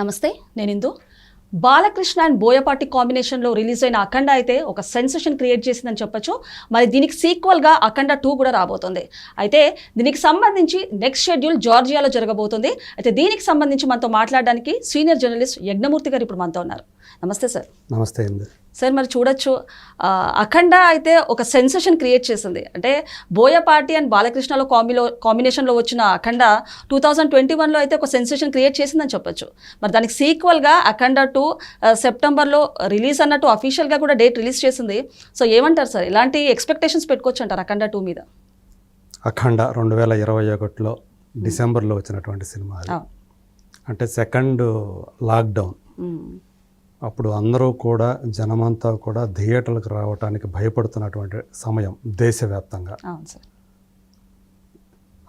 నమస్తే నేను ఇందు. బాలకృష్ణ అండ్ బోయపాటి కాంబినేషన్లో రిలీజ్ అయిన అఖండ అయితే ఒక సెన్సేషన్ క్రియేట్ చేసిందని చెప్పొచ్చు. మరి దీనికి సీక్వల్గా అఖండ టూ కూడా రాబోతుంది. అయితే దీనికి సంబంధించి నెక్స్ట్ షెడ్యూల్ జార్జియాలో జరగబోతుంది. అయితే దీనికి సంబంధించి మనతో మాట్లాడడానికి సీనియర్ జర్నలిస్ట్ యజ్ఞమూర్తి గారు ఇప్పుడు మనతో ఉన్నారు. నమస్తే సార్. నమస్తే అండి సార్ మరి చూడొచ్చు. అఖండ అయితే ఒక సెన్సేషన్ క్రియేట్ చేసింది. అంటే బోయపాటి అండ్ బాలకృష్ణలో కాంబిలో కాంబినేషన్లో వచ్చిన అఖండ టూ థౌజండ్ ట్వంటీ వన్లో అయితే ఒక సెన్సేషన్ క్రియేట్ చేసిందని చెప్పొచ్చు. మరి దానికి సీక్వల్గా అఖండ టూ సెప్టెంబర్లో రిలీజ్ అన్నట్టు అఫీషియల్గా కూడా డేట్ రిలీజ్ చేసింది. సో ఏమంటారు సార్? ఇలాంటి ఎక్స్పెక్టేషన్స్ పెట్టుకోవచ్చు అంటారు అఖండ టూ మీద? అఖండ రెండు వేల ఇరవై ఒకటిలో డిసెంబర్లో వచ్చినటువంటి సినిమా. అంటే సెకండ్ లాక్డౌన్. అప్పుడు అందరూ కూడా జనమంతా కూడా థియేటర్లకు రావడానికి భయపడుతున్నటువంటి సమయం దేశవ్యాప్తంగా.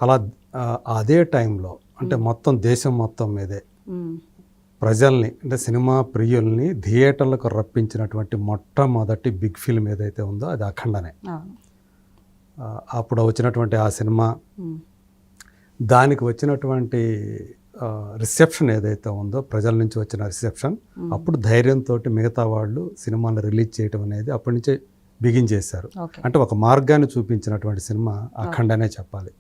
అలా అదే టైంలో అంటే మొత్తం దేశం మొత్తం మీదే. ప్రజల్ని అంటే సినిమా ప్రియుల్ని థియేటర్లకు రప్పించినటువంటి మొట్టమొదటి బిగ్ ఫిల్మ్ ఏదైతే ఉందో అది అఖండనే. అప్పుడు వచ్చినటువంటి ఆ సినిమా. దానికి వచ్చినటువంటి రిసెప్షన్ ఏదైతే ఉందో ప్రజల నుంచి వచ్చిన రిసెప్షన్ అప్పుడు ధైర్యంతో మిగతా వాళ్ళు సినిమాని రిలీజ్ చేయడం అనేది అప్పటి నుంచే బిగిన్ చేశారు. అంటే ఒక మార్గాన్ని చూపించినటువంటి సినిమా అఖండనే చెప్పాలి.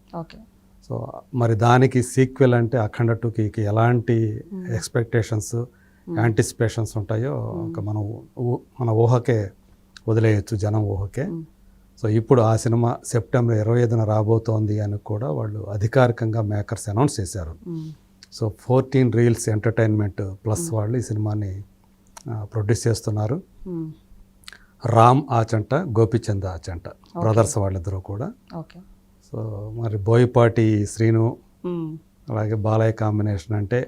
సో మరి దానికి సీక్వెల్ అంటే అఖండ టూకి ఎలాంటి ఎక్స్పెక్టేషన్స్ యాంటిసిపేషన్స్ ఉంటాయో ఒక మనం మన ఊహకే వదిలేయచ్చు జనం ఊహకే. సో ఇప్పుడు ఆ సినిమా సెప్టెంబర్ ఇరవై ఐదున రాబోతోంది అని కూడా వాళ్ళు అధికారికంగా మేకర్స్ అనౌన్స్ చేశారు. So fourteen reels entertainment plus వాళ్ళు ఈ సినిమాని ప్రొడ్యూస్ చేస్తున్నారు మ్మ్. రామ్ ఆచంట గోపిచంద్ ఆచంట బ్రదర్స్ వాళ్ళిద్దరూ కూడా సో మరి బోయపాటి శ్రీను మ్మ్. అలాగే బాలయ్య కాంబినేషన్ అంటే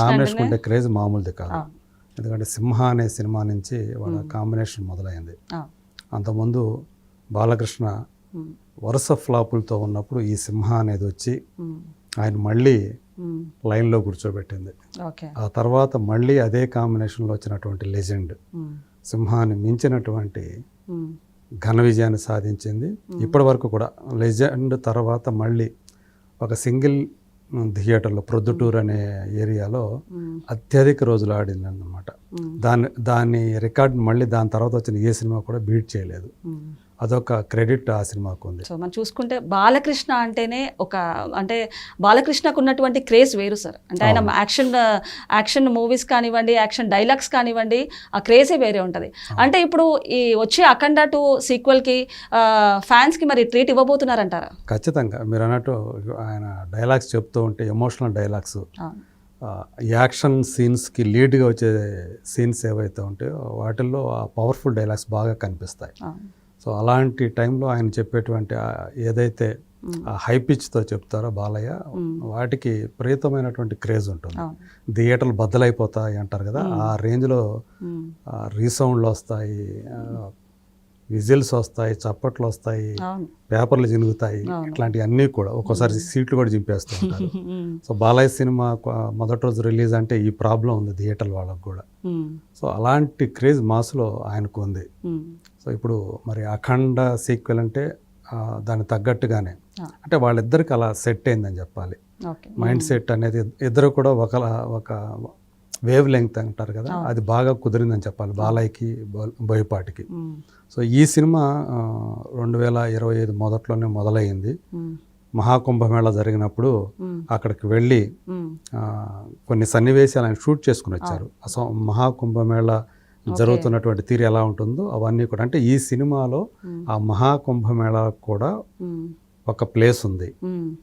కాంబినేషన్ ఉంటే క్రేజ్ మామూలుది కాదు. ఎందుకంటే సింహ అనే సినిమా నుంచి వాళ్ళ కాంబినేషన్ మొదలైంది. అంతకుముందు బాలకృష్ణ. వరుస ఫ్లాపులతో ఉన్నప్పుడు ఈ సింహ అనేది వచ్చి. ఆయన మళ్ళీ. లైన్లో కూర్చోబెట్టింది ఆ తర్వాత మళ్ళీ అదే కాంబినేషన్లో వచ్చినటువంటి లెజెండ్. సింహాన్ని మించినటువంటి. ఘన విజయాన్ని సాధించింది ఇప్పటి వరకు కూడా లెజెండ్ తర్వాత మళ్ళీ ఒక సింగిల్ థియేటర్లో ప్రొద్దుటూరు అనే ఏరియాలో. అత్యధిక రోజులు ఆడింది అన్నమాట. దాని దాని రికార్డ్ మళ్ళీ దాని తర్వాత వచ్చిన ఏ సినిమా కూడా బీట్ చేయలేదు. అదొక క్రెడిట్ ఆ సినిమాకు ఉంది సో మనం చూసుకుంటే బాలకృష్ణ అంటేనే ఒక అంటే బాలకృష్ణకు ఉన్నటువంటి క్రేజ్ వేరు సార్. అంటే ఆయన యాక్షన్ యాక్షన్ మూవీస్ కానివ్వండి యాక్షన్ డైలాగ్స్ కానివ్వండి ఆ క్రేజే వేరే ఉంటుంది. అంటే ఇప్పుడు ఈ వచ్చే అఖండ టు సీక్వెల్కి ఫ్యాన్స్కి మరి ట్రీట్ ఇవ్వబోతున్నారంటారా? ఖచ్చితంగా. మీరు అన్నట్టు ఆయన డైలాగ్స్ చెప్తూ ఉంటే ఎమోషనల్ డైలాగ్స్. యాక్షన్ సీన్స్కి లీడ్గా వచ్చే సీన్స్ ఏవైతే ఉంటాయో వాటిల్లో ఆ పవర్ఫుల్ డైలాగ్స్ బాగా కనిపిస్తాయి. సో అలాంటి టైంలో ఆయన చెప్పేటువంటి ఏదైతే ఆ హై పిచ్తో చెప్తారో బాలయ్య వాటికి ప్రీతమైనటువంటి క్రేజ్ ఉంటుంది. థియేటర్లు బద్దలైపోతాయి అంటారు కదా ఆ రేంజ్లో. రీసౌండ్లు వస్తాయి విజిల్స్ వస్తాయి చప్పట్లు వస్తాయి పేపర్లు జినుగుతాయి ఇట్లాంటివి అన్నీ కూడా ఒక్కోసారి సీట్లు కూడా చింపేస్తూ ఉంటారు. సో బాలయ్య సినిమా మొదటి రోజు రిలీజ్ అంటే ఈ ప్రాబ్లం ఉంది థియేటర్ వాళ్ళకు కూడా. సో అలాంటి క్రేజ్ మాస్లో ఆయనకు ఉంది. సో ఇప్పుడు మరి అఖండ సీక్వెల్ అంటే ఆ, దానికి తగ్గట్టుగానే. అంటే వాళ్ళిద్దరికి అలా సెట్ అయిందని చెప్పాలి. మైండ్ సెట్ అనేది ఇద్దరు కూడా ఒక ఒక వేవ్ లెంగ్త్ అంటారు కదా అది బాగా కుదిరిందని చెప్పాలి బాలయ్యకి బోయపాటికి. సో ఈ సినిమా రెండు వేల ఇరవై ఐదు మొదట్లోనే మొదలైంది. మహాకుంభమేళ జరిగినప్పుడు. అక్కడికి వెళ్ళి కొన్ని సన్నివేశాలు ఆయన షూట్ చేసుకుని వచ్చారు. అసలు మహాకుంభమేళ జరుగుతున్నటువంటి తీరు ఎలా ఉంటుందో అవన్నీ కూడా అంటే ఈ సినిమాలో ఆ మహాకుంభమేళ కూడా. ఒక ప్లేస్ ఉంది.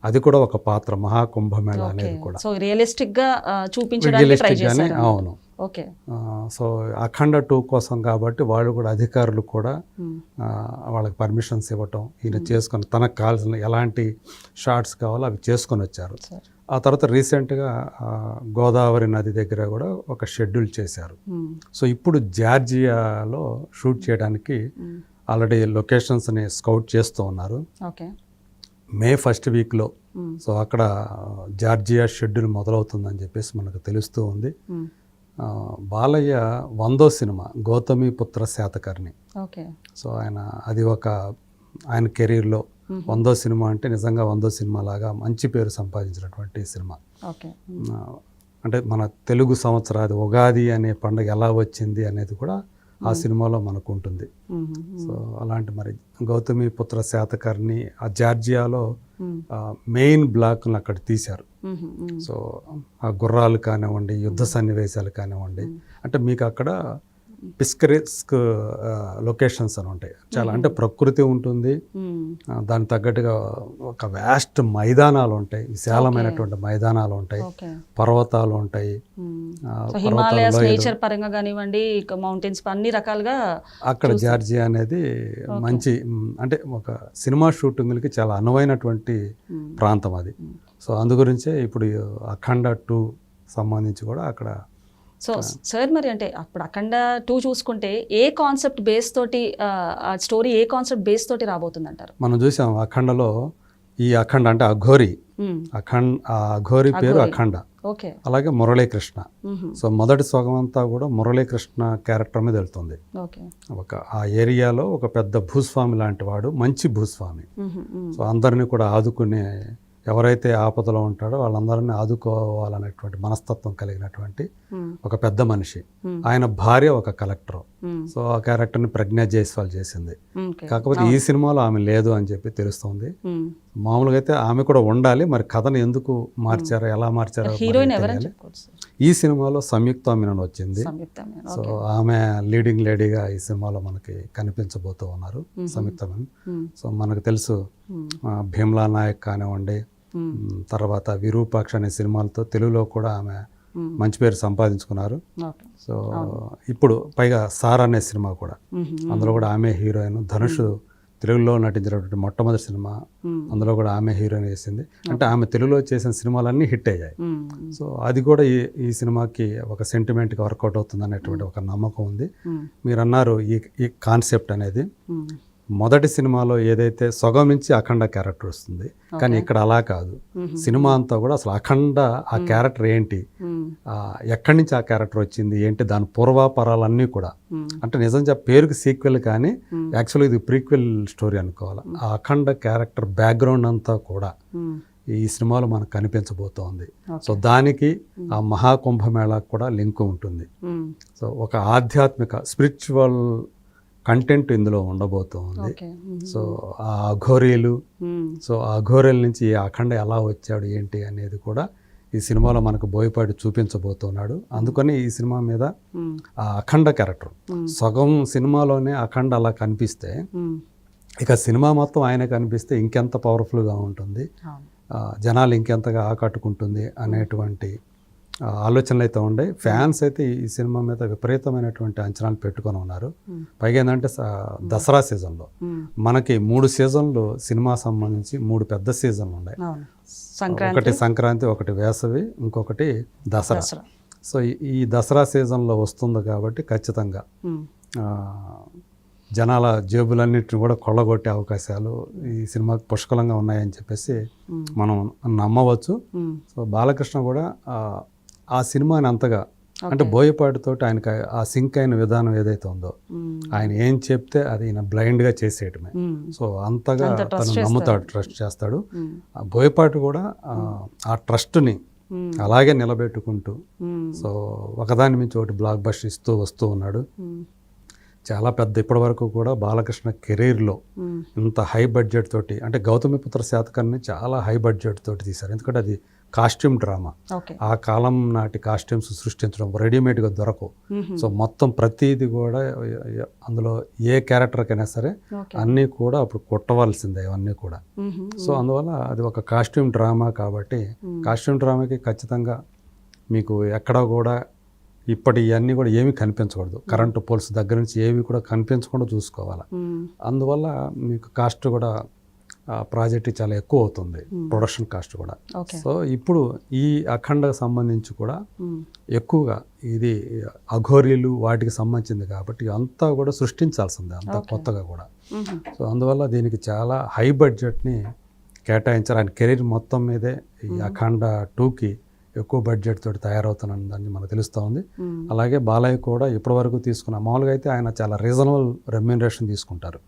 అది కూడా ఒక పాత్ర మహాకుంభమేళ అనేది కూడా. సో రియలిస్టిక్గా చూపించడానికి అవును. ఓకే. సో అఖండ టూ కోసం కాబట్టి వాళ్ళు కూడా అధికారులు కూడా వాళ్ళకి పర్మిషన్స్ ఇవ్వటం ఈయన చేసుకొని తనకు కావాల్సిన ఎలాంటి షార్ట్స్ కావాలో అవి చేసుకొని వచ్చారు. సార్. ఆ తర్వాత రీసెంట్గా గోదావరి నది దగ్గర కూడా ఒక షెడ్యూల్ చేశారు. సో ఇప్పుడు జార్జియాలో షూట్ చేయడానికి. ఆల్రెడీ లొకేషన్స్ని స్కౌట్ చేస్తూ ఉన్నారు. మే ఫస్ట్ వీక్లో. సో అక్కడ జార్జియా షెడ్యూల్ మొదలవుతుందని చెప్పేసి మనకు తెలుస్తూ ఉంది. బాలయ్య వందో సినిమా గౌతమి పుత్ర శాతకర్ణి. ఓకే. సో ఆయన అది ఒక ఆయన కెరీర్లో వందో సినిమా అంటే నిజంగా వందో సినిమా లాగా మంచి పేరు సంపాదించినటువంటి సినిమా. అంటే మన తెలుగు సంవత్సరాది ఉగాది అనే పండుగ ఎలా వచ్చింది అనేది కూడా ఆ సినిమాలో మనకు ఉంటుంది. సో అలాంటి మరి గౌతమి పుత్ర శాతకర్ణి ఆ జార్జియాలో. మెయిన్ బ్లాక్ను అక్కడ తీశారు. సో ఆ గుర్రాలు కానివ్వండి యుద్ధ సన్నివేశాలు కానివ్వండి అంటే మీకు అక్కడ పిస్కరిస్క్ లొకేషన్స్ అని ఉంటాయి. చాలా అంటే ప్రకృతి ఉంటుంది. దానికి తగ్గట్టుగా ఒక వ్యాస్ట్ మైదానాలు ఉంటాయి. విశాలమైనటువంటి మైదానాలు ఉంటాయి. పర్వతాలు ఉంటాయి. హిమాలయాస్. నేచర్ పరంగా కానివ్వండి మౌంటైన్స్ అన్ని రకాలుగా అక్కడ జార్జియా అనేది మంచి అంటే ఒక సినిమా షూటింగ్లకి చాలా అనువైనటువంటి. ప్రాంతం అది. సో అందు గురించే ఇప్పుడు అఖండ టూ సంబంధించి కూడా అక్కడ సో సార్ మరి అంటే అప్పుడు అఖండ టూ చూసుకుంటే ఏ కాన్సెప్ట్ బేస్ తోటి ఆ, స్టోరీ ఏ కాన్సెప్ట్ బేస్ తోటి రాబోతుంది అంటారు మనం చూసాం అఖండలో ఈ అఖండ అంటే అఘోరి. అఖండ్ ఆ అఘోరి పేరు అఖండ. ఓకే. అలాగే మురళీకృష్ణ. సో మొదటి సగం అంతా కూడా మురళీకృష్ణ క్యారెక్టర్ మీద వెళ్తుంది. ఒక ఆ ఏరియాలో ఒక పెద్ద భూస్వామి లాంటి వాడు మంచి భూస్వామి. సో అందరినీ కూడా ఆదుకునే ఎవరైతే ఆపదలో ఉంటాడో వాళ్ళందరినీ ఆదుకోవాలనేటువంటి మనస్తత్వం కలిగినటువంటి. ఒక పెద్ద మనిషి. ఆయన భార్య ఒక కలెక్టర్. సో ఆ క్యారెక్టర్ని ప్రజ్ఞా జైస్వాల్ చేసింది. కాకపోతే ఈ సినిమాలో ఆమె లేదు అని చెప్పి తెలుస్తుంది. మ్మ్. మామూలుగా అయితే ఆమె కూడా ఉండాలి మరి కథను ఎందుకు మార్చారో ఎలా మార్చారో ఈ సినిమాలో సంయుక్త మీనన్ వచ్చింది. సో ఆమె లీడింగ్ లేడీగా ఈ సినిమాలో మనకి కనిపించబోతూ ఉన్నారు సంయుక్త మీనన్. సో మనకు తెలుసు భీమ్లా నాయక్ కానివ్వండి తర్వాత విరూపాక్ష అనే సినిమాలతో తెలుగులో కూడా ఆమె. మంచి పేరు సంపాదించుకున్నారు. సో ఇప్పుడు పైగా సార్ అనే సినిమా కూడా. అందులో కూడా ఆమె హీరోయిన్ ధనుష్ తెలుగులో నటించినటువంటి మొట్టమొదటి సినిమా. అందులో కూడా ఆమె హీరోయిన్ వేసింది. అంటే ఆమె తెలుగులో చేసిన సినిమాలన్నీ హిట్ అయ్యాయి. సో అది కూడా ఈ ఈ సినిమాకి ఒక సెంటిమెంట్కి వర్కౌట్ అవుతుంది అనేటువంటి ఒక నమ్మకం ఉంది. మీరు అన్నారు ఈ ఈ కాన్సెప్ట్ అనేది. మొదటి సినిమాలో ఏదైతే సొగం నుంచి అఖండ క్యారెక్టర్ వస్తుంది కానీ ఇక్కడ అలా కాదు. సినిమా అంతా కూడా అసలు అఖండ ఆ క్యారెక్టర్ ఏంటి ఎక్కడి నుంచి ఆ క్యారెక్టర్ వచ్చింది ఏంటి దాని పూర్వాపరాలన్నీ కూడా. అంటే నిజం చెప్ప పేరుకి సీక్వెల్ కానీ. యాక్చువల్గా ఇది ప్రీక్వెల్ స్టోరీ అనుకోవాలి ఆ అఖండ క్యారెక్టర్ బ్యాక్గ్రౌండ్ అంతా కూడా. ఈ సినిమాలో మనకు కనిపించబోతోంది. సో దానికి ఆ మహాకుంభమేళాకు కూడా లింక్ ఉంటుంది. సో ఒక ఆధ్యాత్మిక స్పిరిచువల్ కంటెంట్ ఇందులో ఉండబోతోంది. సో ఆ అఘోరీలు. సో ఆ అఘోరీల నుంచి ఈ అఖండ ఎలా వచ్చాడు ఏంటి అనేది కూడా ఈ సినిమాలో మనకు బోయపాటి చూపించబోతున్నాడు అందుకని ఈ సినిమా మీద. ఆ అఖండ క్యారెక్టర్. సగం సినిమాలోనే అఖండ అలా కనిపిస్తే. ఇక సినిమా మొత్తం ఆయన కనిపిస్తే ఇంకెంత పవర్ఫుల్గా ఉంటుంది జనాలు ఇంకెంతగా ఆకట్టుకుంటుంది అనేటువంటి ఆలోచనలు అయితే ఉండే ఫ్యాన్స్ అయితే ఈ సినిమా మీద విపరీతమైనటువంటి అంచనాలు పెట్టుకొని ఉన్నారు. పైగా ఏంటంటే దసరా సీజన్లో. మనకి మూడు సీజన్లు సినిమా సంబంధించి మూడు పెద్ద సీజన్లు ఉన్నాయి. ఒకటి సంక్రాంతి ఒకటి వేసవి ఇంకొకటి దసరా. సో ఈ- దసరా సీజన్లో వస్తుంది కాబట్టి ఖచ్చితంగా జనాల జేబులన్నిటిని కూడా కొల్లగొట్టే అవకాశాలు ఈ సినిమాకి పుష్కలంగా ఉన్నాయని చెప్పేసి. మనం నమ్మవచ్చు. మ్మ్. సో బాలకృష్ణ కూడా ఆ, సినిమాని అంతగా అంటే బోయపాటితోటి ఆయనకి ఆ సింక్ అయిన విధానం ఏదైతే ఉందో. ఆయన ఏం చెప్తే అది ఈయన బ్లైండ్గా చేసేయటమే. సో అంతగా తను నమ్ముతాడు ట్రస్ట్ చేస్తాడు. ఆ బోయపాటి కూడా ఆ, ట్రస్ట్ని. అలాగే నిలబెట్టుకుంటూ. సో ఒకదాని మించి ఒకటి బ్లాక్ బస్టర్ ఇస్తూ వస్తూ ఉన్నాడు. చాలా పెద్ద ఇప్పటి వరకు కూడా బాలకృష్ణ కెరీర్లో. ఇంత హై బడ్జెట్ తోటి అంటే గౌతమిపుత్ర శాతకాన్ని చాలా హై బడ్జెట్ తోటి తీశారు ఎందుకంటే అది కాస్ట్యూమ్ డ్రామా. ఆ కాలం నాటి కాస్ట్యూమ్స్ సృష్టించడం రెడీమేడ్గా దొరకవు. సో మొత్తం ప్రతిదీ కూడా అందులో ఏ క్యారెక్టర్కైనా సరే అన్నీ కూడా అప్పుడు కుట్టవలసిందే అవన్నీ కూడా. సో అందువల్ల అది ఒక కాస్ట్యూమ్ డ్రామా కాబట్టి కాస్ట్యూమ్ డ్రామాకి ఖచ్చితంగా మీకు ఎక్కడ కూడా ఇప్పటి ఇవన్నీ కూడా ఏమీ కనిపించకూడదు. కరెంటు పోల్స్ దగ్గర నుంచి ఏవి కూడా కనిపించకుండా చూసుకోవాలి. అందువల్ల మీకు కాస్ట్ కూడా ప్రాజెక్ట్ చాలా ఎక్కువ అవుతుంది ప్రొడక్షన్ కాస్ట్ కూడా. సో ఇప్పుడు ఈ అఖండకు సంబంధించి కూడా మ్మ్. ఎక్కువగా ఇది అఘోరీలు వాటికి సంబంధించింది కాబట్టి అంతా కూడా సృష్టించాల్సిందే అంతా కొత్తగా కూడా. సో అందువల్ల దీనికి చాలా హై బడ్జెట్ని కేటాయించారు. ఆయన కెరీర్ మొత్తం మీదే ఈ అఖండ టూకి ఎక్కువ బడ్జెట్ తోటి తయారవుతున్నదని మనకు తెలుస్తూ ఉంది. అలాగే బాలయ్య కూడా ఇప్పటివరకు తీసుకున్న మామూలుగా అయితే ఆయన చాలా రీజనబుల్ రెమ్యూనరేషన్ తీసుకుంటారు.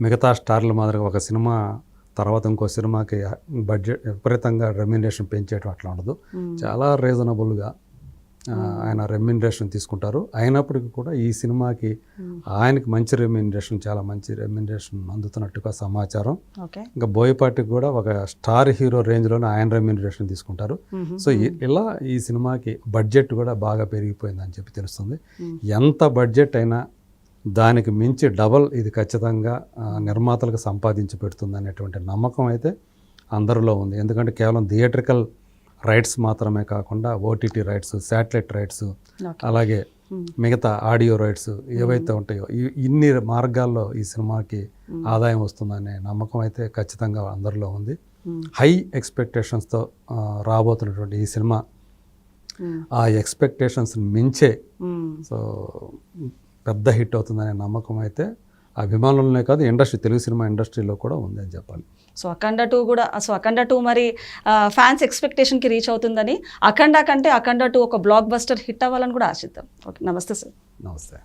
మిగతా స్టార్ల మాదిరిగా ఒక సినిమా తర్వాత ఇంకో సినిమాకి బడ్జెట్ విపరీతంగా రెమ్యునరేషన్ పెంచేయటం అట్లా ఉండదు. చాలా రీజనబుల్గా ఆయన రెమ్యునరేషన్ తీసుకుంటారు. అయినప్పటికీ కూడా ఈ సినిమాకి ఆయనకి మంచి రెమ్యునరేషన్ చాలా మంచి రెమ్యునరేషన్ అందుతున్నట్టుగా సమాచారం. ఇంకా బోయపాటికి కూడా ఒక స్టార్ హీరో రేంజ్లోనే ఆయన రెమ్యునరేషన్ తీసుకుంటారు. సో ఇలా ఈ సినిమాకి బడ్జెట్ కూడా బాగా పెరిగిపోయిందని చెప్పి తెలుస్తుంది. ఎంత బడ్జెట్ అయినా దానికి మించి డబల్ ఇది ఖచ్చితంగా నిర్మాతలకు సంపాదించి పెడుతుంది అనేటువంటి నమ్మకం అయితే అందరిలో ఉంది ఎందుకంటే కేవలం థియేట్రికల్ రైట్స్ మాత్రమే కాకుండా ఓటీటీ రైట్స్ శాటిలైట్ రైట్స్ అలాగే మిగతా ఆడియో రైట్స్ ఏవైతే ఉంటాయో ఈ- ఇన్ని మార్గాల్లో ఈ సినిమాకి ఆదాయం వస్తుందనే నమ్మకం అయితే ఖచ్చితంగా అందరిలో ఉంది. హై ఎక్స్పెక్టేషన్స్తో రాబోతున్నటువంటి ఈ సినిమా. ఆ ఎక్స్పెక్టేషన్స్ మించే. సో పెద్ద హిట్ అవుతుందనే నమ్మకం అయితే అభిమానులనే కాదు ఇండస్ట్రీ తెలుగు సినిమా ఇండస్ట్రీలో కూడా ఉంది అని చెప్పాలి. సో అఖండ టూ కూడా సో అఖండ టూ మరి ఫ్యాన్స్ ఎక్స్పెక్టేషన్కి రీచ్ అవుతుందని అఖండ కంటే అఖండ టూ ఒక బ్లాక్ బస్టర్ హిట్ అవ్వాలని కూడా ఆశిద్దాం. ఓకే నమస్తే సార్. నమస్తే.